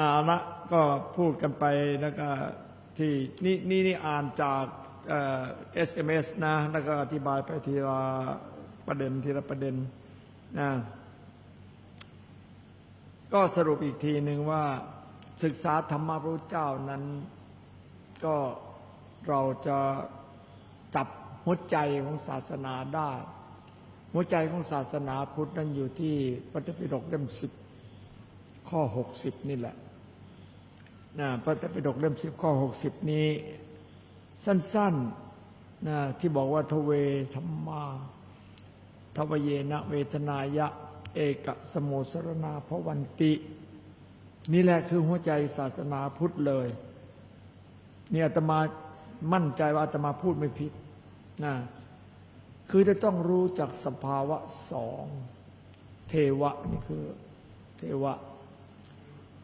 เอาละก็พูดกันไปแล้วก็ที่นี่นี่นี่อ่านจากเอ่อ SMS นะ แล้วก็อธิบายไปทีละประเด็นทีละประเด็นนะก็สรุปอีกทีหนึ่งว่าศึกษาธรรมพระพุทธเจ้านั้น ก็เราจะจับหัวใจของศาสนาได้ หัวใจของศาสนาพุทธนั้นอยู่ที่พระธรรมปิฎกเล่มสิบข้อหกสิบนี่แหละ นะพระธรรมปิฎกเล่มสิบข้อหกสิบนี้ สั้นๆนะที่บอกว่าทเวธรรมาทวเยนะเวทนายะ เอกสโมสรณาพวันติ นี่แหละคือหัวใจศาสนาพุทธเลยนี่อาตมามั่นใจว่าอาตมาพูดไม่ผิดนะคือจะต้องรู้จักสภาวะสอง เทวะนี่คือ เทวะ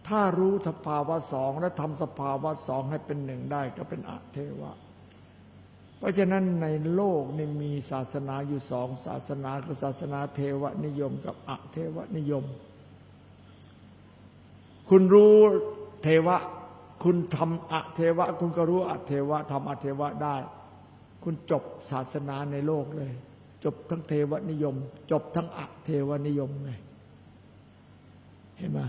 ถ้ารู้สภาวะสองและทำสภาวะสองให้เป็นหนึ่งได้ก็เป็นอะเทวะ เพราะฉะนั้นในโลกนี่มีศาสนาอยู่สองศาสนาคือศาสนาเทวนิยมกับอะเทวนิยม คุณรู้เทวะ คุณทำอะเทวะ คุณก็รู้อะเทวะทำอะเทวะได้ คุณจบศาสนาในโลกเลย จบทั้งเทวนิยม จบทั้งอะเทวนิยมไงเห็นไหม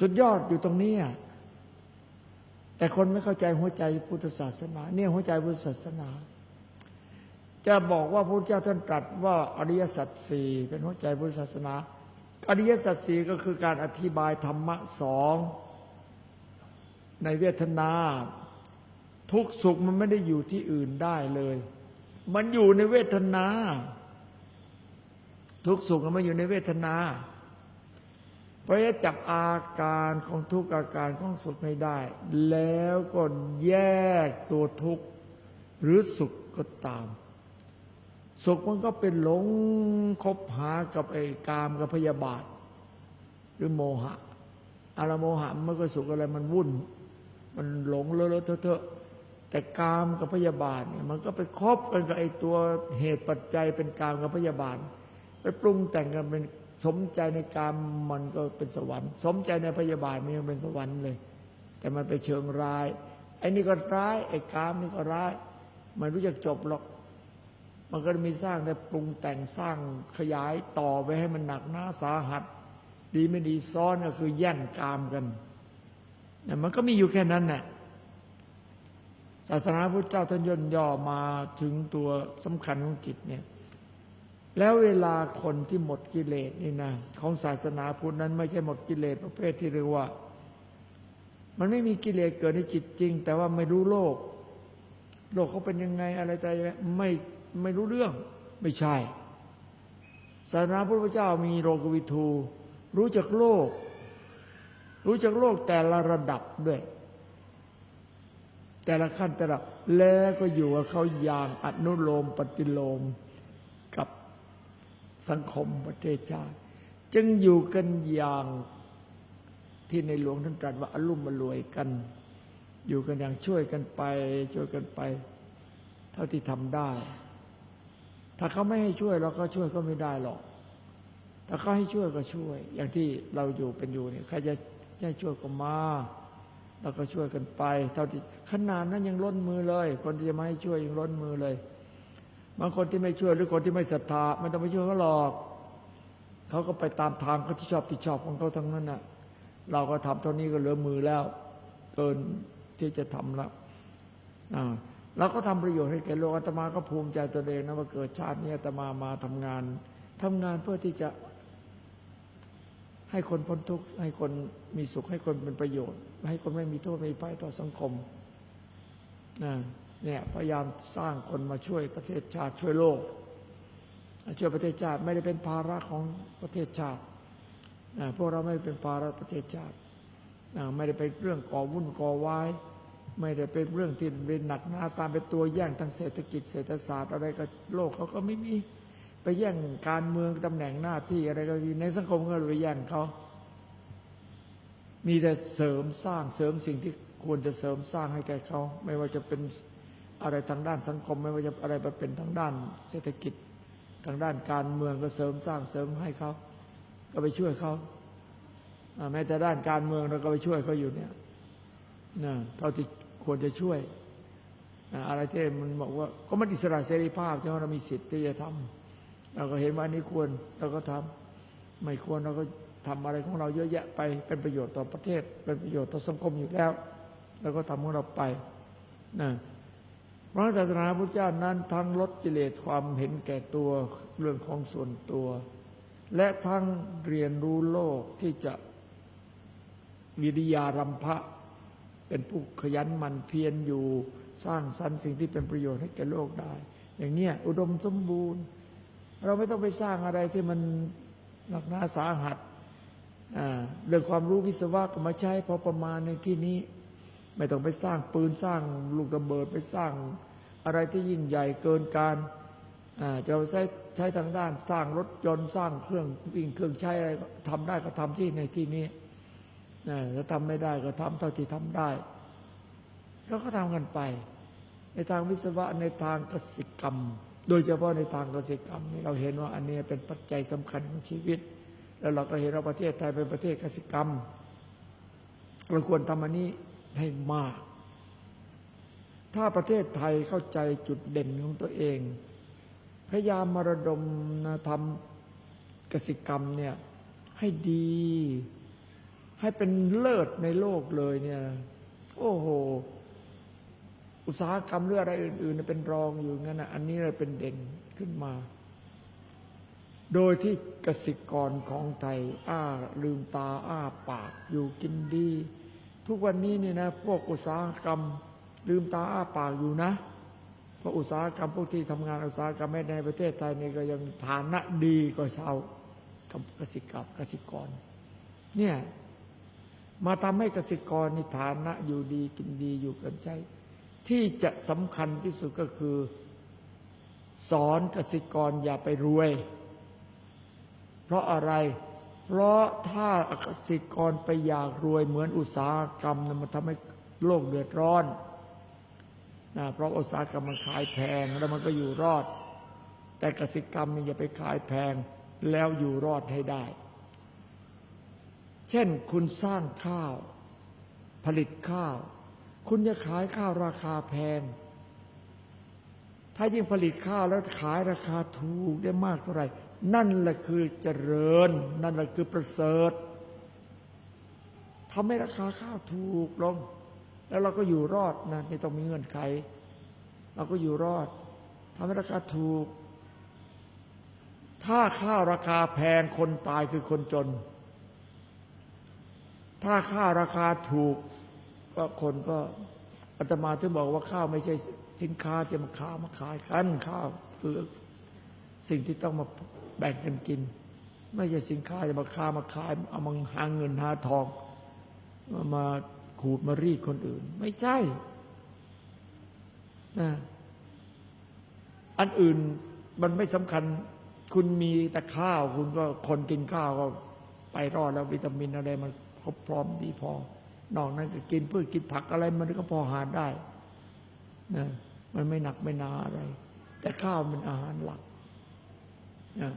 สุดยอดอยู่ตรงนี้อะแต่คนไม่เข้าใจหัวใจพุทธศาสนา เนี่ยหัวใจพุทธศาสนา จะบอกว่าพระพุทธเจ้าท่านตรัสว่าอริยสัจสี่เป็นหัวใจพุทธศาสนา อริยสัจสี่ก็คือการอธิบายธรรมะสองในเวทนา ทุกสุขมันไม่ได้อยู่ที่อื่นได้เลย มันอยู่ในเวทนา ทุกสุขมันอยู่ในเวทนา เพราะจะจับอาการของทุกอาการของสุขไม่ได้ แล้วก็แยกตัวทุกข์หรือสุขก็ตาม สุขมันก็เป็นหลงคบหากับไอ้กามกับพยาบาท หรือโมหะอารมโมหะมันก็สุขอะไรมันวุ่น มันหลงเลอะเทอะแต่กามกับพยาบาทเนี่ยมันก็ไปคบกันกับไอ้ตัวเหตุปัจจัยเป็นกามกับพยาบาทไปปรุงแต่งกันเป็น สมใจในกามมันก็เป็นสวรรค์ สมใจในพยาบาทมันยังเป็นสวรรค์เลย แต่มันไปเชิงร้ายไอ้นี่ก็ร้ายไอ้กามนี่ก็ร้าย มันรู้จักจบหรอก มันก็มีสร้างแต่ปรุงแต่งสร้างขยายต่อไปให้มันหนักหนาสาหัส ดีไม่ดีซ้อนก็คือแย่งกามกันเนี่มันก็มีอยู่แค่นั้นแหละศาสนาพุทธเจ้าท่านย่นย่อมาถึงตัวสำคัญของจิตเนี่ย แล้วเวลาคนที่หมดกิเลสนี่นะของศาสนาพุทธนั้น ไม่ใช่หมดกิเลสประเภทที่เรียกว่า มันไม่มีกิเลสเกิดในจิตจริง แต่ว่าไม่รู้โลก โลกเขาเป็นยังไงอะไรแต่ไม่ไม่รู้เรื่อง ไม่ใช่ ศาสนาพุทธเจ้ามีโลกวิทู รู้จักโลก รู้จักโลกแต่ละระดับด้วยแต่ละขั้นแต่ละแล้วก็อยู่กับเขาอย่างอนุโลมปฏิโลม สังคมประเทศชาติ จึงอยู่กันอย่างที่ในหลวงท่านตรัสว่าอารมณ์มารวยกัน อยู่กันอย่างช่วยกันไป ช่วยกันไป เท่าที่ทำได้ ถ้าเขาไม่ให้ช่วยเราก็ช่วยเขาไม่ได้หรอก ถ้าเขาให้ช่วยก็ช่วย อย่างที่เราอยู่เป็นอยู่เนี่ยใครจะให้ช่วยก็มาเราก็ช่วยกันไป เท่าที่ขนาดนั้นยังล้นมือเลย คนที่จะมาให้ช่วยยังล้นมือเลย บางคนที่ไม่ช่วยหรือคนที่ไม่ศรัทธาไม่ต้องไปช่วยเขาหรอกเขาก็ไปตามทางเขาที่ชอบที่ชอบของเขาทั้งนั้นน่ะ เราก็ทำเท่านี้ก็เหลือมือแล้วเกินที่จะทำแล้วอ่าเราก็ทำประโยชน์ให้แก่โลกอาตมาก็ภูมิใจตัวเองนะว่าเกิดชาตินี้อาตมามาทำงานทำงานเพื่อที่จะ ให้คนพ้นทุกข์ให้คนมีสุขให้คนเป็นประโยชน์ ให้คนไม่มีโทษไม่มีภัยต่อสังคมนะ เนี่ยพยายามสร้างคนมาช่วยประเทศชาติช่วยโลก ช่วยประเทศชาติไม่ได้เป็นภาระของประเทศชาติพวกเราไม่ได้เป็นภาระประเทศชาติไม่ได้เป็นเรื่องก่อวุ่นก่อวายไม่ได้เป็นเรื่องที่เป็นหนักหนาสารเป็นตัวแย่งทางเศรษฐกิจเศรษฐศาสตร์อะไรก็โลกเขาก็ไม่มีไปแย่งการเมืองตำแหน่งหน้าที่อะไรก็มีในสังคมก็ไปแย่งเขา มีแต่เสริมสร้างเสริมสิ่งที่ควรจะเสริมสร้างให้แก่เขา ไม่ว่าจะเป็น อะไรทางด้านสังคมไม่ว่าจะอะไรไปเป็นทางด้านเศรษฐกิจทางด้านการเมืองก็เสริมสร้างเสริมให้เขาก็ไปช่วยเขาแม้แต่ด้านการเมืองเราก็ไปช่วยเขาอยู่เนี่ยนะเท่าที่ควรจะช่วยอะไรที่มันบอกว่าก็มันอิสระเสรีภาพใช่ไหมเรามีสิทธิ์ที่จะทำเราก็เห็นว่านี้ควรเราก็ทำไม่ควรเราก็ทำอะไรของเราเยอะแยะไปเป็นประโยชน์ต่อประเทศ เป็นประโยชน์ต่อสังคมอยู่แล้วเราก็ทำของเราไปนะ พระศาสนาพุทธเจ้านั้นทั้งลดกิเลสความเห็นแก่ตัวเรื่องของส่วนตัว และทั้งเรียนรู้โลกที่จะวิริยารำพะ เป็นผู้ขยันหมันเพียรอยู่สร้างสรรค์สิ่งที่เป็นประโยชน์ให้แก่โลกได้ อย่างเนี้ยอุดมสมบูรณ์ เราไม่ต้องไปสร้างอะไรที่มันหนักหนาสาหัสเรื่องความรู้วิศวะก็มาใช้พอประมาณในที่นี้ ไม่ต้องไปสร้างปืนสร้างลูกระเบิดไปสร้างอะไรที่ยิ่งใหญ่เกินการจะใช้ใช้ทางด้านสร้างรถยนต์สร้างเครื่องวิ่งเครื่องใช้อะไรทำได้ก็ทำที่ในที่นี้นะถ้าทำไม่ได้ก็ทำเท่าที่ทำได้แล้วก็ทำกันไป ในทางวิศวะในทางกสิกรรม โดยเฉพาะในทางกสิกรรมนี่เราเห็นว่าอันนี้เป็นปัจจัยสำคัญของชีวิต แล้วเราก็เห็นว่าประเทศไทยเป็นประเทศกสิกรรมเราควรทำอันนี้ ให้มาก ถ้าประเทศไทยเข้าใจจุดเด่นของตัวเอง พยายามมารดมนะทำกสิกรรมเนี่ยให้ดี ให้เป็นเลิศในโลกเลยเนี่ยโอ้โห อุตสาหกรรมหรืออะไรอื่นๆ เป็นรองอยู่งั้นนะอันนี้เลยเป็นเด่นขึ้นมา โดยที่กสิกรของไทย อ้าลืมตาอ้าปากอยู่กินดี ทุกวันนี้เนี่ยนะพวกอุตสาหกรรม ลืมตาอ้าปากอยู่นะเพราะอุตสาหกรรมพวกที่ทำงานอุตสาหกรรมในประเทศไทยนี่ก็ยังฐานะดีกว่าชาวกสิกรรมกสิกร เนี่ยมาทำให้กสิกรนี่ฐานะอยู่ดีกินดีอยู่กันใจ ที่จะสำคัญที่สุดก็คือ สอนกสิกรอย่าไปรวย เพราะอะไร เพราะถ้ากสิกรไปอยากรวยเหมือนอุตสาหกรรมนะมันทำให้โลกเดือดร้อนนะเพราะอุตสาหกรรมมันขายแพงแล้วมันก็อยู่รอด แต่กสิกรรมนี่อย่าไปขายแพงแล้วอยู่รอดให้ได้ เช่นคุณสร้างข้าว ผลิตข้าว คุณจะขายข้าวราคาแพง ถ้ายิ่งผลิตข้าวแล้วขายราคาถูกได้มากเท่าไหร่ นั่นแหละคือเจริญ นั่นแหละคือประเสริฐทำให้ราคาข้าวถูกลง แล้วเราก็อยู่รอดนะไม่ต้องมีเงื่อนไข เราก็อยู่รอดทำให้ราคาถูก ถ้าข้าวราคาแพงคนตายคือคนจน ถ้าข้าวราคาถูก ก็คนก็อาตมาถึงบอกว่าข้าวไม่ใช่ สินค้าจะมาค้ามาขายกันข้าวคือสิ่งที่ต้องมาแบ่งกันกิน ไม่ใช่สินค้าจะมาค้ามาขายเอามาหาเงินหาทองมามาขูดมารีดคนอื่น ไม่ใช่นะอันอื่นมันไม่สำคัญคุณมีแต่ข้าว คุณก็คนกินข้าวก็ไปรอดแล้ววิตามินอะไรมันครบพร้อมดีพอ นอกนั้นก็กินพืชกินผักอะไรมันก็พอหาได้นะ มันไม่หนักไม่นาอะไร แต่ข้าวมันอาหารหลักนะ